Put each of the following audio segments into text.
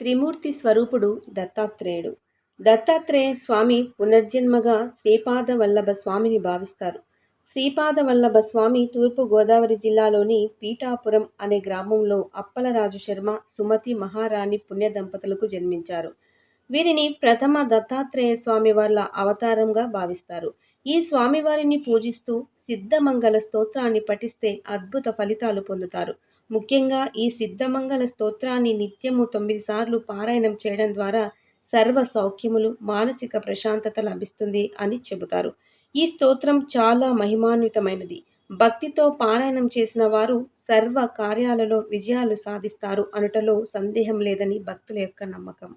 త్రిమూర్తి స్వరూపుడు దత్తాత్రేయుడు. దత్తాత్రేయ స్వామి పునర్జన్మగా శ్రీపాద వల్లభ స్వామిని భావిస్తారు. శ్రీపాద వల్లభ స్వామి తూర్పు గోదావరి జిల్లాలోని పీఠాపురం అనే గ్రామంలో అప్పలరాజు శర్మ సుమతి మహారాణి పుణ్య దంపతులకు జన్మించారు. వీరిని ప్రథమ దత్తాత్రేయ స్వామి వాళ్ళ అవతారంగా భావిస్తారు. ఈ స్వామివారిని పూజిస్తూ సిద్ధమంగళ స్తోత్రాన్ని పఠిస్తే అద్భుత ఫలితాలు పొందుతారు. ముఖ్యంగా ఈ సిద్ధమంగళ స్తోత్రాన్ని నిత్యము తొమ్మిది సార్లు పారాయణం చేయడం ద్వారా సర్వ సౌఖ్యములు మానసిక ప్రశాంతత లభిస్తుంది అని చెబుతారు. ఈ స్తోత్రం చాలా మహిమాన్వితమైనది. భక్తితో పారాయణం చేసిన వారు సర్వ కార్యాలలో విజయాలు సాధిస్తారు అనుటలో సందేహం లేదని భక్తుల యొక్క నమ్మకం.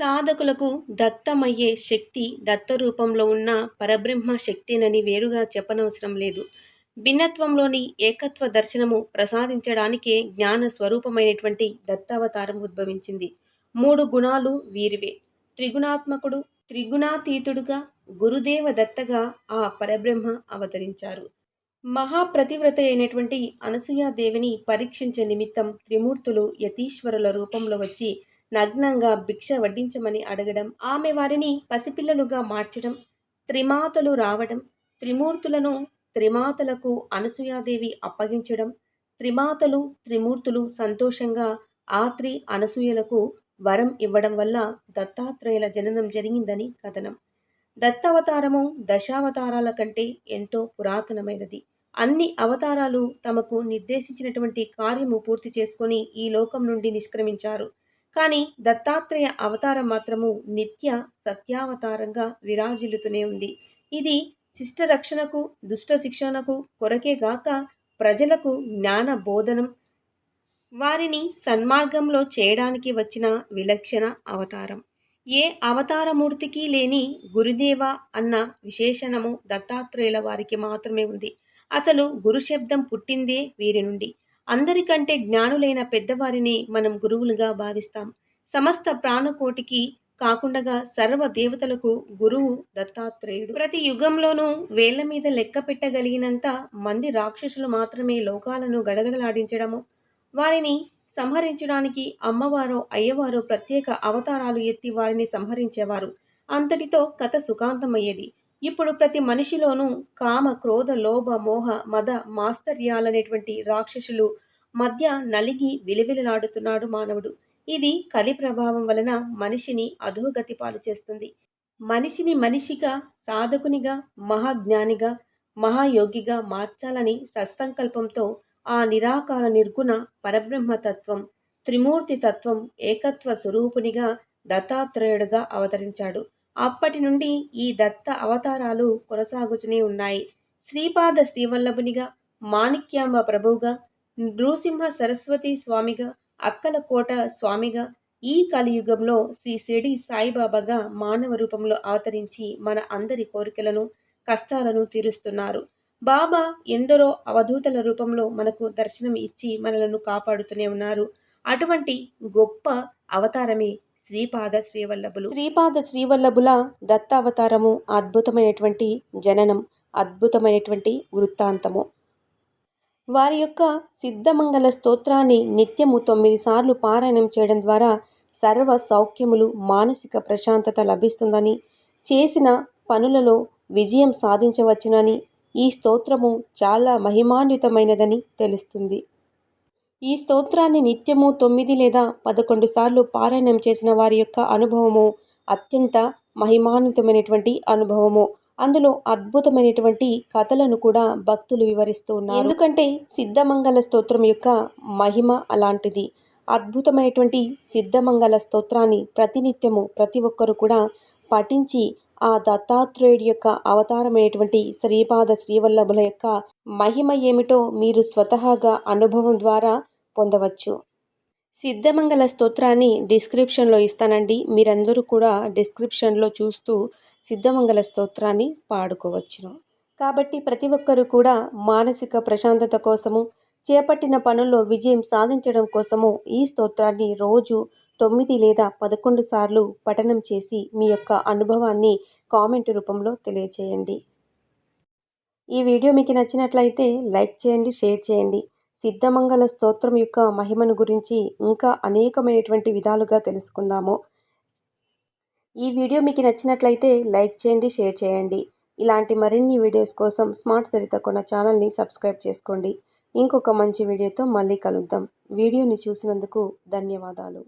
సాధకులకు దత్తమయ్యే శక్తి దత్త రూపంలో ఉన్న పరబ్రహ్మ శక్తినని వేరుగా చెప్పనవసరం లేదు. భిన్నత్వంలోని ఏకత్వ దర్శనము ప్రసాదించడానికే జ్ఞాన స్వరూపమైనటువంటి దత్తావతారం ఉద్భవించింది. మూడు గుణాలు వీరివే. త్రిగుణాత్మకుడు త్రిగుణాతీతుడుగా గురుదేవ దత్తగా ఆ పరబ్రహ్మ అవతరించారు. మహాప్రతివ్రత అయినటువంటి అనసూయాదేవిని పరీక్షించే నిమిత్తం త్రిమూర్తులు యతీశ్వరుల రూపంలో వచ్చి నగ్నంగా భిక్ష వడ్డించమని అడగడం ఆమె వారిని పసిపిల్లలుగా మార్చడం త్రిమాతలు రావడం త్రిమూర్తులను త్రిమాతలకు అనసూయాదేవి అప్పగించడం త్రిమాతలు త్రిమూర్తులు సంతోషంగా ఆత్రి అనసూయలకు వరం ఇవ్వడం వల్ల దత్తాత్రేయుల జననం జరిగిందని కథనం. దత్తావతారము దశావతారాల కంటే ఎంతో పురాతనమైనది. అన్ని అవతారాలు తమకు నిర్దేశించినటువంటి కార్యము పూర్తి చేసుకొని ఈ లోకం నుండి నిష్క్రమించారు. కానీ దత్తాత్రేయ అవతారం మాత్రము నిత్య సత్యావతారంగా విరాజిల్లుతూనే ఉంది. ఇది శిష్ట రక్షణకు దుష్ట శిక్షణకు కొరకే గాక ప్రజలకు జ్ఞాన బోధనం. వారిని సన్మార్గంలో చేయడానికి వచ్చిన విలక్షణ అవతారం. ఏ అవతారమూర్తికి లేని గురుదేవ అన్న విశేషణము దత్తాత్రేయుల వారికి మాత్రమే ఉంది. అసలు గురు శబ్దం పుట్టిందే వీరి నుండి. అందరికంటే జ్ఞానులైన పెద్దవారిని మనం గురువులుగా భావిస్తాం. సమస్త ప్రాణకోటికి కాకుండా సర్వ దేవతలకు గురువు దత్తాత్రేయుడు. ప్రతి యుగంలోనూ వేళ్ళ మీద లెక్క పెట్టగలిగినంత మంది రాక్షసులు మాత్రమే లోకాలను గడగడలాడించడము. వారిని సంహరించడానికి అమ్మవారో అయ్యవారో ప్రత్యేక అవతారాలు ఎత్తి వారిని సంహరించేవారు. అంతటితో కథ సుఖాంతమయ్యేది. ఇప్పుడు ప్రతి మనిషిలోనూ కామ క్రోధ లోభ మోహ మద మాస్తర్యాలనేటువంటి రాక్షసులు మధ్య నలిగి విలవిలలాడుతున్నాడు మానవుడు. ఇది కలి ప్రభావం వలన మనిషిని అధోగతి పాలు చేస్తుంది. మనిషిని మనిషిగా సాధకునిగా మహాజ్ఞానిగా మహాయోగిగా మార్చాలని సత్సంకల్పంతో ఆ నిరాకార నిర్గుణ పరబ్రహ్మతత్వం త్రిమూర్తి తత్వం ఏకత్వ స్వరూపునిగా దత్తాత్రేయుడుగా అవతరించాడు. అప్పటి నుండి ఈ దత్త అవతారాలు కొనసాగుతూనే ఉన్నాయి. శ్రీపాద శ్రీవల్లభునిగా మాణిక్యాంబ ప్రభువుగా నృసింహ సరస్వతి స్వామిగా అక్కల కోట స్వామిగా ఈ కలియుగంలో శ్రీ షిరిడి సాయిబాబాగా మానవ రూపంలో అవతరించి మన అందరి కోరికలను కష్టాలను తీరుస్తున్నారు. బాబా ఎందరో అవధూతల రూపంలో మనకు దర్శనం ఇచ్చి మనలను కాపాడుతూనే ఉన్నారు. అటువంటి గొప్ప అవతారమే శ్రీపాద శ్రీవల్లభులు. శ్రీపాద శ్రీవల్లభుల దత్తావతారము అద్భుతమైనటువంటి జననం అద్భుతమైనటువంటి వృత్తాంతము. వారి యొక్క సిద్ధమంగళ స్తోత్రాన్ని నిత్యము తొమ్మిది సార్లు పారాయణం చేయడం ద్వారా సర్వ సౌఖ్యములు మానసిక ప్రశాంతత లభిస్తుందని చేసిన పనులలో విజయం సాధించవచ్చునని ఈ స్తోత్రము చాలా మహిమాన్వితమైనదని తెలుస్తుంది. ఈ స్తోత్రాన్ని నిత్యము తొమ్మిది లేదా పదకొండు సార్లు పారాయణం చేసిన వారి యొక్క అనుభవము అత్యంత మహిమాన్వితమైనటువంటి అనుభవము. అందులో అద్భుతమైనటువంటి కథలను కూడా భక్తులు వివరిస్తూ ఉన్నారు. ఎందుకంటే సిద్ధమంగళ స్తోత్రం యొక్క మహిమ అలాంటిది. అద్భుతమైనటువంటి సిద్ధమంగళ స్తోత్రాన్ని ప్రతినిత్యము ప్రతి ఒక్కరు కూడా పఠించి ఆ దత్తాత్రేయుడి యొక్క అవతారమైనటువంటి శ్రీపాద శ్రీవల్లభుల యొక్క మహిమ ఏమిటో మీరు స్వతహాగా అనుభవం ద్వారా పొందవచ్చు. సిద్ధమంగళ స్తోత్రాన్ని డిస్క్రిప్షన్లో ఇస్తానండి. మీరందరూ కూడా డిస్క్రిప్షన్లో చూస్తూ సిద్ధమంగళ స్తోత్రాన్ని పాడుకోవచ్చును. కాబట్టి ప్రతి ఒక్కరూ కూడా మానసిక ప్రశాంతత కోసము చేపట్టిన పనుల్లో విజయం సాధించడం కోసము ఈ స్తోత్రాన్ని రోజు తొమ్మిది లేదా పదకొండు సార్లు పఠనం చేసి మీ యొక్క అనుభవాన్ని కామెంట్ రూపంలో తెలియచేయండి. ఈ వీడియో మీకు నచ్చినట్లయితే లైక్ చేయండి షేర్ చేయండి. సిద్ధమంగళ స్తోత్రం యొక్క మహిమను గురించి ఇంకా అనేకమైనటువంటి విధాలుగా తెలుసుకుందాము. ఈ వీడియో మీకు నచ్చినట్లయితే లైక్ చేయండి షేర్ చేయండి. ఇలాంటి మరిన్ని వీడియోస్ కోసం స్మార్ట్ సరిత కొన్న ఛానల్ని సబ్స్క్రైబ్ చేసుకోండి. ఇంకొక మంచి వీడియోతో మళ్ళీ కలుద్దాం. వీడియోని చూసినందుకు ధన్యవాదాలు.